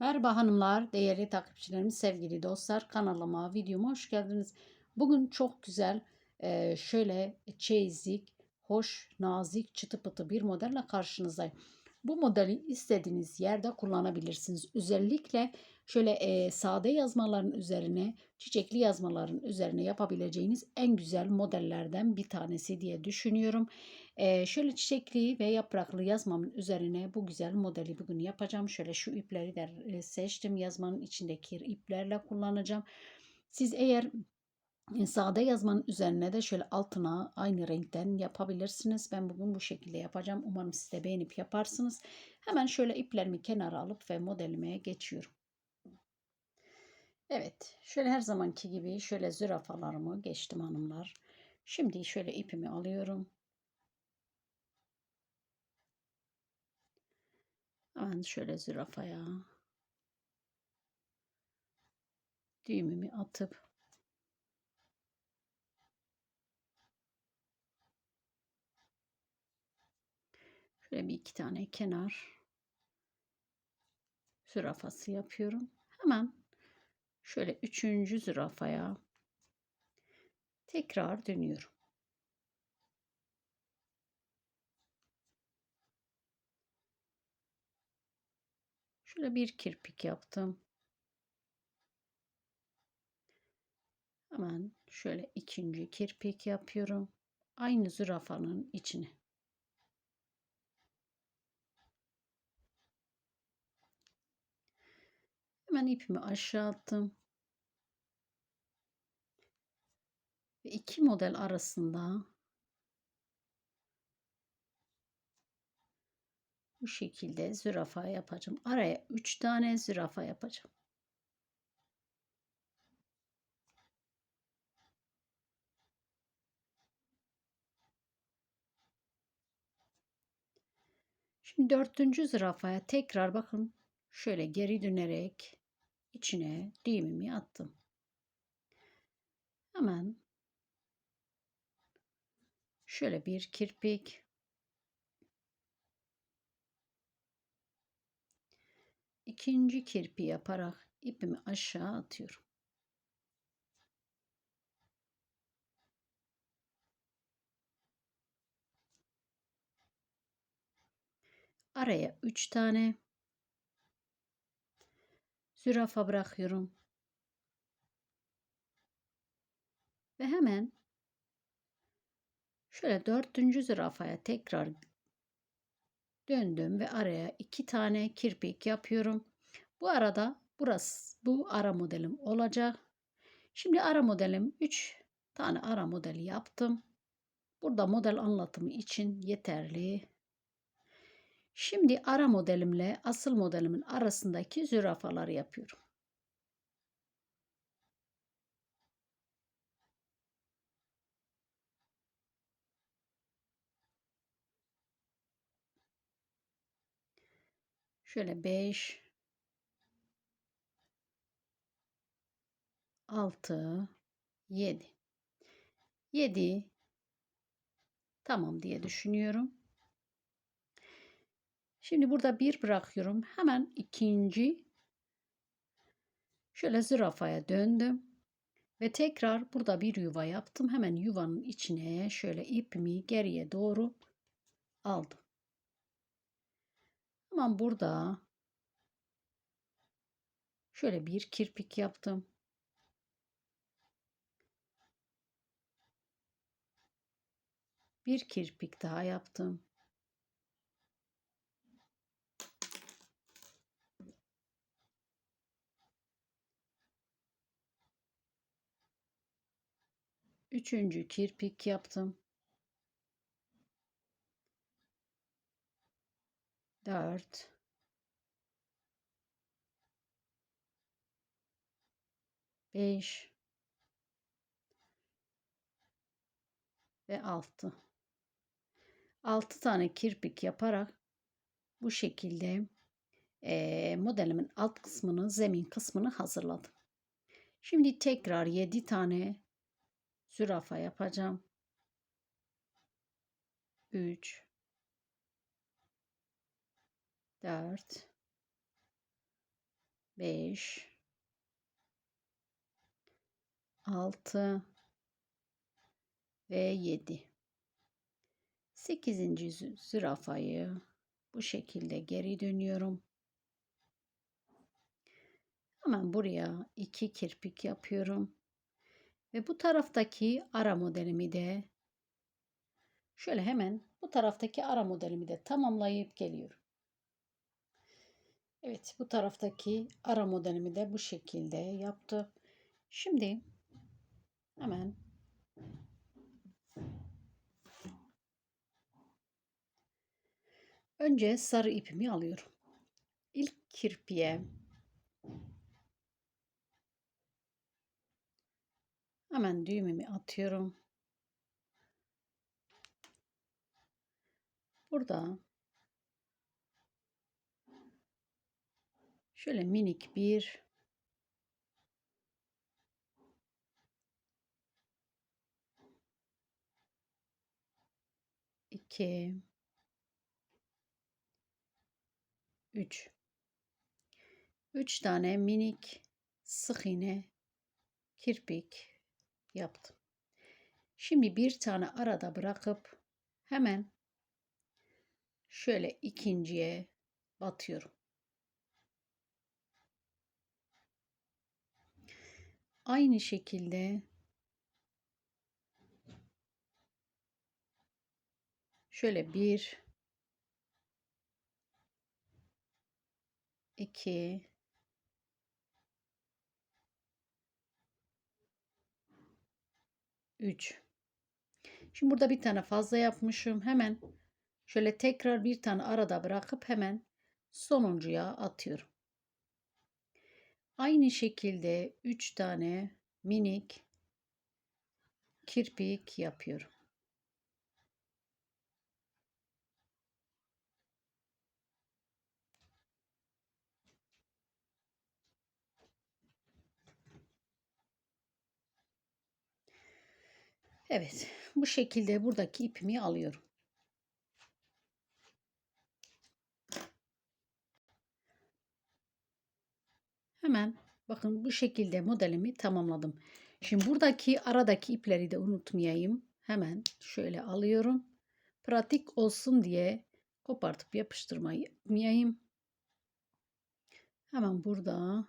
Merhaba hanımlar, değerli takipçilerim, sevgili dostlar. Kanalıma, videoma hoş geldiniz. Bugün çok güzel, şöyle çeyizlik, hoş, nazik, çıtı pıtı bir modelle karşınızdayım. Bu modeli istediğiniz yerde kullanabilirsiniz. Özellikle şöyle sade yazmaların üzerine, çiçekli yazmaların üzerine yapabileceğiniz en güzel modellerden bir tanesi diye düşünüyorum. E, şöyle çiçekli ve yapraklı yazmamın üzerine bu güzel modeli bugün yapacağım. Şöyle şu ipleri de seçtim. Yazmanın içindeki iplerle kullanacağım. Siz eğer Sade yazmanın üzerine de şöyle altına aynı renkten yapabilirsiniz. Ben bugün bu şekilde yapacağım. Umarım siz de beğenip yaparsınız. Hemen şöyle iplerimi kenara alıp ve modelime geçiyorum. Evet, şöyle her zamanki gibi şöyle zürafalarımı geçtim hanımlar. Şimdi şöyle ipimi alıyorum. Hemen şöyle zürafaya düğümümü atıp Şöyle bir iki tane kenar zürafası yapıyorum. Hemen şöyle üçüncü zürafaya tekrar dönüyorum. Şöyle bir kirpik yaptım. Hemen şöyle ikinci kirpik yapıyorum. Aynı zürafanın içine. Hemen ipimi aşağı attım. Ve iki model arasında bu şekilde zürafa yapacağım. Araya 3 tane zürafa yapacağım. Şimdi dördüncü zürafaya tekrar bakın şöyle geri dönerek içine düğümümü attım. Hemen şöyle bir kirpik ikinci kirpi yaparak ipimi aşağı atıyorum. Araya 3 tane zürafa bırakıyorum. Ve hemen şöyle dördüncü zürafaya tekrar döndüm ve araya iki tane kirpik yapıyorum. Bu arada burası bu ara modelim olacak. Şimdi ara modelim 3 tane ara modeli yaptım. Burada model anlatımı için yeterli. Şimdi ara modelimle asıl modelimin arasındaki zürafaları yapıyorum. Şöyle 5 6 7 7 tamam diye düşünüyorum. Şimdi burada bir bırakıyorum. Hemen ikinci şöyle zürafaya döndüm. Ve tekrar burada bir yuva yaptım. Hemen yuvanın içine şöyle ipimi geriye doğru aldım. Hemen burada şöyle bir kirpik yaptım. Bir kirpik daha yaptım. Üçüncü kirpik yaptım. Dört. Beş. Ve altı. Altı tane kirpik yaparak bu şekilde e, modelimin alt kısmını, zemin kısmını hazırladım. Şimdi tekrar 7 tane zürafa yapacağım. 3 4 5 6 ve 7 8. zü- zürafayı bu şekilde geri dönüyorum. Hemen buraya iki kirpik yapıyorum. Ve bu taraftaki ara modelimi de şöyle hemen bu taraftaki ara modelimi de tamamlayıp geliyorum. Evet bu taraftaki ara modelimi de bu şekilde yaptı. Şimdi hemen önce sarı ipimi alıyorum. İlk kirpiğe hemen düğümümü atıyorum. Burada şöyle minik bir iki üç üç tane minik sık iğne kirpik yaptım. Şimdi bir tane arada bırakıp hemen şöyle ikinciye batıyorum. Aynı şekilde şöyle bir iki üç Şimdi burada bir tane fazla yapmışım. Hemen şöyle tekrar bir tane arada bırakıp hemen sonuncuya atıyorum. Aynı şekilde 3 tane minik kirpik yapıyorum. Evet, bu şekilde buradaki ipimi alıyorum. Hemen bakın bu şekilde modelimi tamamladım. Şimdi buradaki aradaki ipleri de unutmayayım. Hemen şöyle alıyorum. Pratik olsun diye kopartıp yapıştırmayayım. Hemen burada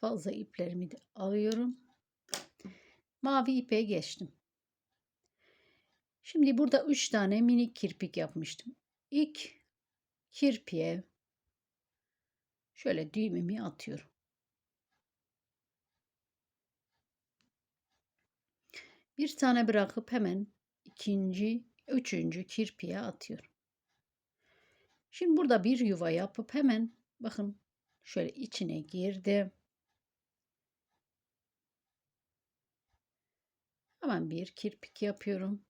fazla iplerimi de alıyorum. Mavi ipe geçtim. Şimdi burada 3 tane minik kirpik yapmıştım. İlk kirpiğe şöyle düğümümü atıyorum. Bir tane bırakıp hemen ikinci, üçüncü kirpiğe atıyorum. Şimdi burada bir yuva yapıp hemen bakın şöyle içine girdim. Hemen bir kirpik yapıyorum.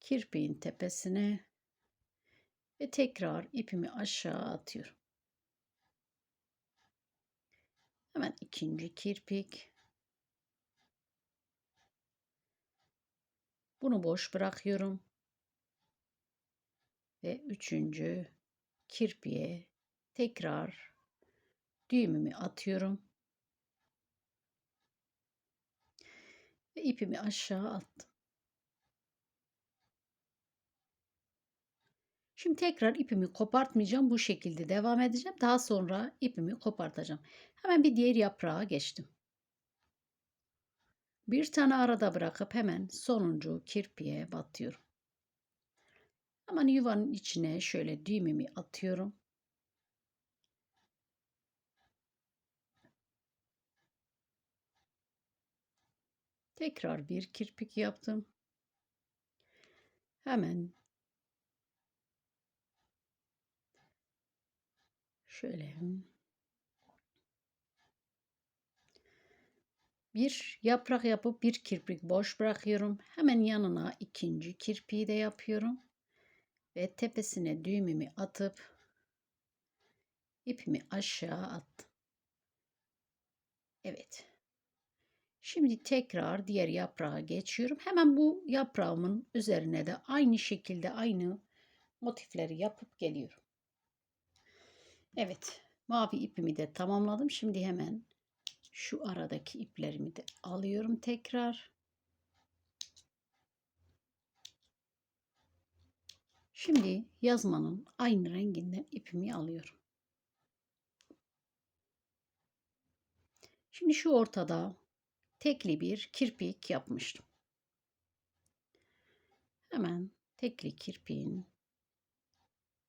Kirpiğin tepesine ve tekrar ipimi aşağı atıyorum. Hemen ikinci kirpik. Bunu boş bırakıyorum. Ve üçüncü kirpiğe tekrar düğümümü atıyorum. Ve ipimi aşağı attım. Şimdi tekrar ipimi kopartmayacağım. Bu şekilde devam edeceğim. Daha sonra ipimi kopartacağım. Hemen bir diğer yaprağa geçtim. Bir tane arada bırakıp hemen sonuncu kirpiğe batıyorum. Hemen yuvanın içine şöyle düğümümü atıyorum. Tekrar bir kirpik yaptım. Hemen şöyle bir yaprak yapıp bir kirpik boş bırakıyorum. Hemen yanına ikinci kirpiği de yapıyorum. Ve tepesine düğümümü atıp ipimi aşağı attım. Evet. Şimdi tekrar diğer yaprağa geçiyorum. Hemen bu yaprağımın üzerine de aynı şekilde aynı motifleri yapıp geliyorum. Evet. Mavi ipimi de tamamladım. Şimdi hemen şu aradaki iplerimi de alıyorum tekrar. Şimdi yazmanın aynı renginden ipimi alıyorum. Şimdi şu ortada tekli bir kirpik yapmıştım. Hemen tekli kirpiğin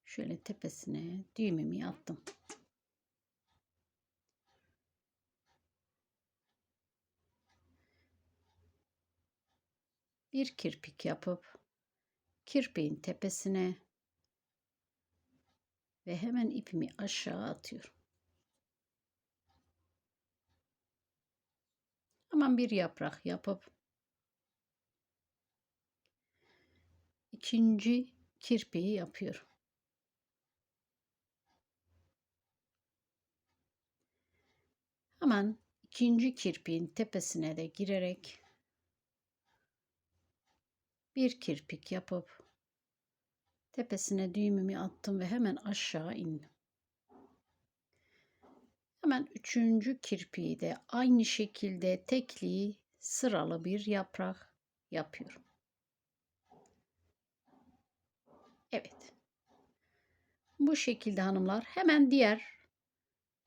şöyle tepesine düğümümü attım. Bir kirpik yapıp kirpiğin tepesine ve hemen ipimi aşağı atıyorum. Hemen bir yaprak yapıp ikinci kirpiği yapıyorum. Hemen ikinci kirpiğin tepesine de girerek bir kirpik yapıp tepesine düğümümü attım ve hemen aşağı indim. Hemen üçüncü kirpiği de aynı şekilde tekli sıralı bir yaprak yapıyorum. Evet. Bu şekilde hanımlar hemen diğer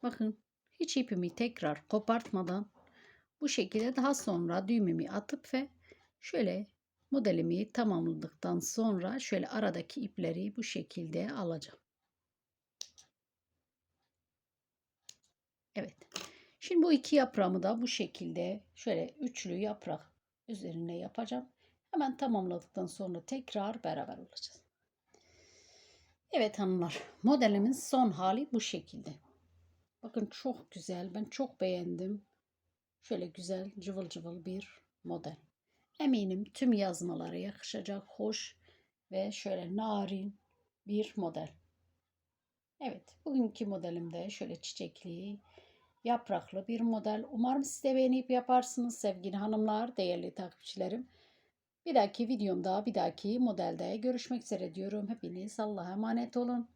bakın hiç ipimi tekrar kopartmadan bu şekilde daha sonra düğümümü atıp ve şöyle modelimi tamamladıktan sonra şöyle aradaki ipleri bu şekilde alacağım. Evet. Şimdi bu iki yaprağımı da bu şekilde şöyle üçlü yaprak üzerine yapacağım. Hemen tamamladıktan sonra tekrar beraber olacağız. Evet hanımlar modelimin son hali bu şekilde. Bakın çok güzel. Ben çok beğendim. Şöyle güzel cıvıl cıvıl bir model. Eminim tüm yazmalara yakışacak hoş ve şöyle narin bir model. Evet bugünkü modelimde şöyle çiçekli yapraklı bir model. Umarım siz de beğenip yaparsınız sevgili hanımlar, değerli takipçilerim. Bir dahaki videomda, bir dahaki modelde görüşmek üzere diyorum. Hepiniz Allah'a emanet olun.